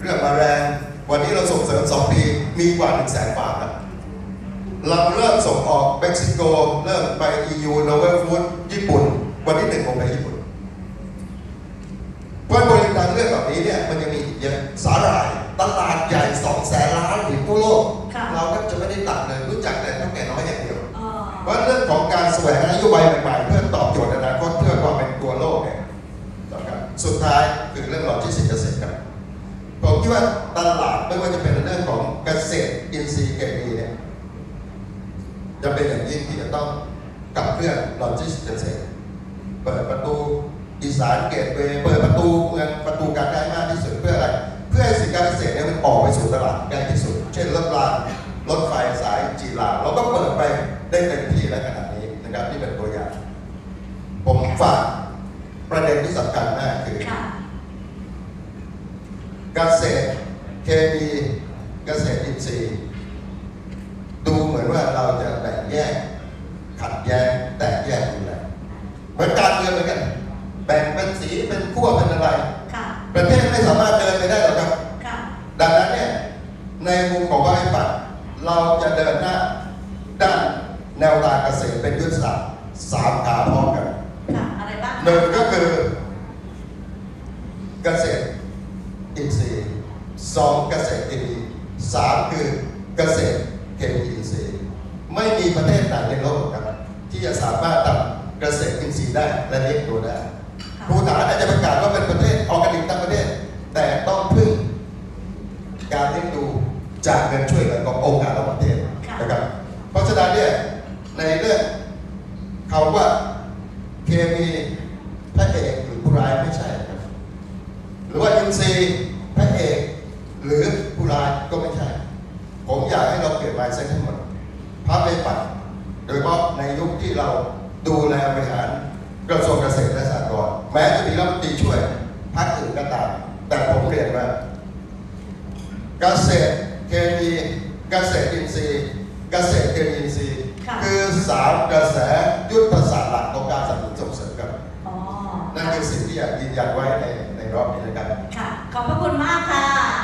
เรื่องมาแรงวันนี้เราส่งเสริม 2 ปี มีกว่า1 0 0 0 0แสนบาทครับเราเริ่มส่งออกเม็กซิโก เริ่มไป EU โนเวลฟูดญี่ปุ่น วันที่หนึ่งผมไปญี่ปุ่นเพราะบริการเรื่องแบบนี้เนี่ยมันยังมีอีกเยอะสาหร่ายตลาดใหญ่สองแสนล้านถึงทั่วโลกค่ะเราก็จะไม่ได้ตัดเลยรู้จักแต่เท่าแก่น้อยอย่างเดียวเอ่อเพราะเรื่องของการแสวงหานโยบายใหม่ๆเพื่อตอบโจทย์อนาคตเพื่อความเป็นตัวโลกเนี่ยสำคัญสุดท้ายคือเรื่องโลจิสติกส์เกษตรครับ ผมคิดว่าตลาดไม่ว่าจะเป็นเรื่องของเกษตรอินทรีย์เกษตรเนี่ยจะเป็นอย่างยิ่งที่จะต้องขับเคลื่อนโลจิสติกเกษตรเปิดประตูอีสานเกตเวเปิดประตูเมืองประตูการได้มากที่สุดเพื่ออะไร เพื่อให้สินค้าเกษตรเนี่ยมันออกไปสู่ตลาดง่ายที่สุด เช่นรถรางรถไฟสายจีราเราก็เปิดไปได้เต็มที่และขนาดนี้นะครับที่เป็นตัวอย่าง ผมฝากประเด็นที่สำคัญมากคือค่ะเกษตร เคมีเกษตรอินทรีย์ ดูเหมือนว่าเราจะแบ่งแยก ขัดแย้งแตกแยกอยู่แล้วเหมือนการเมืองเหมือนกัน แบ่งเป็นสีเป็นขั้วเป็นอะไรค่ะประเทศไม่สามารถเดินไปได้หรอกครับค่ะดังนั้นเนี่ยในมุมของว่าให้ปัดเราจะเดินหน้าด้านแนวทางเกษตรเป็นยุทธศาสตร์สามขาพร้อมกันค่ะอะไรบ้างคะหนึ่งก็คือเกษตรอินทรีย์ สองเกษตรเคมีสามคือเกษตรเคมีอินทรีย์ไม่มีประเทศไหนในโลกครับที่จะสามารถทำเกษตรอินทรีย์ได้และเลี้ยงตัวได้ค่ะภูฐานอาจจะประกาศว่าเป็นประเทศออร์แกนิกทั้งประเทศ แต่ต้องพึ่งการเลี้ยงดูจากเงินช่วยเหลือขององค์การระหว่างประเทศนะครับ เพราะฉะนั้นเนี่ยในเรื่องคำว่าเคมีพระเอกหรือผู้ร้ายไม่ใช่ครับ หรือว่าอินซีย์พระ ผมอยากให้เราเปลี่ยนไมเซ็ตทั้งหมดพัะไปปัดโดยเฉพาะในยุคที่เราดูแลบริหารกระทรวงเกษตรและสหกรณ์แม้จะมีรัฐมนตรีช่วยพักอื่นก็ตาม แต่ผมเรียนว่าเกษตรเคมีเกษตรอินทรีย์เกษตรเคมีอินทรีย์คือสามกระแสยุทธศาสตร์หลักของการสนับสนุนส่งเสริมกันนั่นคือสิ่งที่อยากยืนยันไว้ในในรอบนี้นะครับค่ะขอบพระคุณมากค่ะ